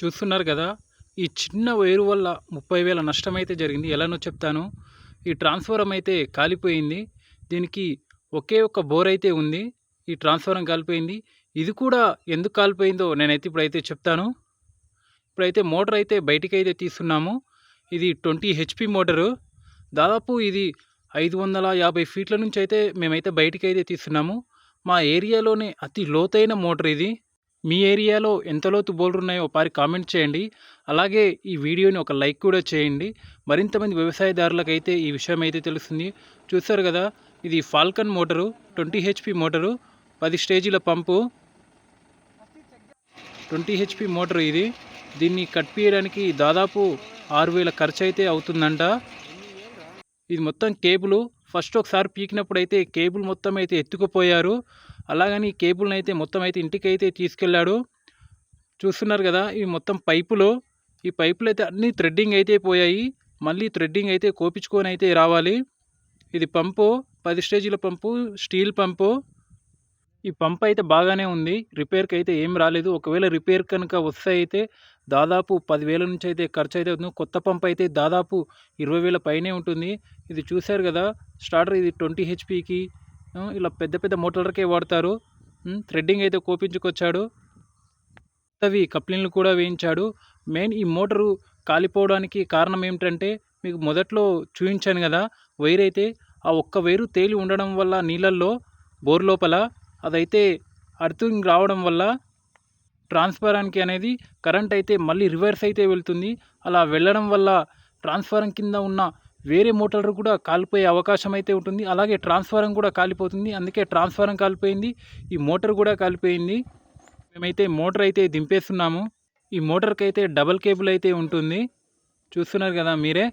చూస్తున్నారు కదా ఈ చిన్న వైరు వల్ల ముప్పై వేల నష్టం అయితే జరిగింది ఎలానో చెప్తాను? ఈ ట్రాన్స్ఫారం అయితే కాలిపోయింది. దీనికి ఒకే ఒక్క బోర్ అయితే ఉంది. ఈ ట్రాన్స్ఫారం కాలిపోయింది. ఇది కూడా ఎందుకు కాలిపోయిందో నేనైతే ఇప్పుడైతే చెప్తాను. ఇప్పుడైతే మోటార్ అయితే బయటికి అయితే తీస్తున్నాము. ఇది ట్వంటీ హెచ్పి మోటారు. దాదాపు ఇది ఐదు వందల యాభై ఫీట్ల నుంచి అయితే మేమైతే బయటికి అయితే తీస్తున్నాము. మా ఏరియాలోనే అతి లోతైన మోటార్ ఇది. మీ ఏరియాలో ఎంత లోతు బోర్లు ఉన్నాయో ఒకసారి కామెంట్ చేయండి. అలాగే ఈ వీడియోని ఒక లైక్ కూడా చేయండి. మరింతమంది వ్యవసాయదారులకైతే వ్యవసాయదారులకు అయితే ఈ విషయం అయితే తెలుస్తుంది. చూస్తారు కదా ఇది Falcon motor twenty HP motor పది స్టేజీల పంపు. ట్వంటీ హెచ్పి మోటార్ ఇది. దీన్ని కట్పియడానికి దాదాపు ఆరు వేల ఖర్చు అయితే అవుతుందంట. ఇది మొత్తం కేబుల్. ఫస్ట్ ఒకసారి పీకినప్పుడు అయితే కేబుల్ మొత్తం అయితే ఎత్తుకుపోయారు. అలాగని ఈ కేబుల్ని అయితే మొత్తం అయితే ఇంటికి అయితే తీసుకెళ్ళాడు. చూస్తున్నారు కదా ఇవి మొత్తం పైపులు ఈ పైపులు అయితే అన్నీ థ్రెడ్డింగ్ అయితే పోయాయి. మళ్ళీ థ్రెడ్డింగ్ అయితే కోపించుకొని అయితే రావాలి. ఇది పంపు పది స్టేజీల పంపు స్టీల్ పంపు. ఈ పంప్ అయితే బాగానే ఉంది. రిపేర్కి అయితే ఏం రాలేదు. ఒకవేళ రిపేర్ కనుక వస్తే అయితే దాదాపు పదివేల నుంచి అయితే ఖర్చు అయితే అవుతుంది. కొత్త పంప్ అయితే దాదాపు ఇరవై వేల పైనే ఉంటుంది. ఇది చూశారు కదా స్టార్టర్ ఇది ట్వంటీ హెచ్పికి. ఇలా పెద్ద పెద్ద మోటార్లకే వాడతారు. థ్రెడ్డింగ్ అయితే కోపించుకొచ్చాడు. అవి కప్లిన్లు కూడా వేయించాడు. మెయిన్ ఈ మోటారు కాలిపోవడానికి కారణం ఏమిటంటే మీకు మొదట్లో చూపించాను కదా వైర్ అయితే ఆ ఒక్క వైరు తేలి ఉండడం వల్ల నీళ్ళల్లో బోర్ లోపల అదైతే అర్థింగ్ రావడం వల్ల ట్రాన్స్ఫారానికి అనేది కరెంట్ అయితే మళ్ళీ రివర్స్ అయితే వెళ్తుంది. అలా వెళ్ళడం వల్ల ట్రాన్స్ఫారం కింద ఉన్న వేరే మోటార్ కూడా కాలిపోయే అవకాశం అయితే ఉంటుంది. అలాగే ట్రాన్స్ఫారం కూడా కాలిపోతుంది. అందుకే ట్రాన్స్ఫారం కాలిపోయింది. ఈ మోటార్ కూడా కాలిపోయింది. మేమైతే మోటార్ అయితే దింపేస్తున్నాము. ఈ మోటార్కి అయితే డబల్ కేబుల్ అయితే ఉంటుంది. చూస్తున్నారు కదా మీరే.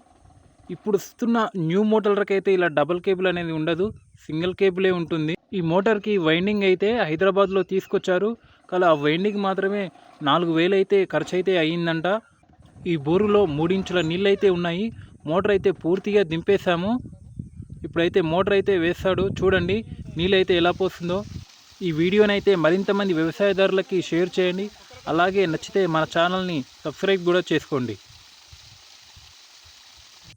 ఇప్పుడు వస్తున్న న్యూ మోటార్కి అయితే ఇలా డబల్ కేబుల్ అనేది ఉండదు. సింగిల్ కేబులే ఉంటుంది. ఈ మోటార్కి వైండింగ్ అయితే హైదరాబాద్లో తీసుకొచ్చారు. కానీ ఆ వైండింగ్ మాత్రమే నాలుగు వేలు అయితే ఖర్చు అయితే అయ్యిందంట. ఈ బోరులో మూడించుల నీళ్ళు అయితే ఉన్నాయి. మోటార్ అయితే పూర్తిగా దింపేశాము. ఇప్పుడైతే మోటార్ అయితే వేస్తాడు. చూడండి నీళ్ళు అయితే ఎలా పోస్తుందో. ఈ వీడియోనైతే మరింత మంది వ్యవసాయదారులకి షేర్ చేయండి. అలాగే నచ్చితే మన ఛానల్ని సబ్స్క్రైబ్ కూడా చేసుకోండి.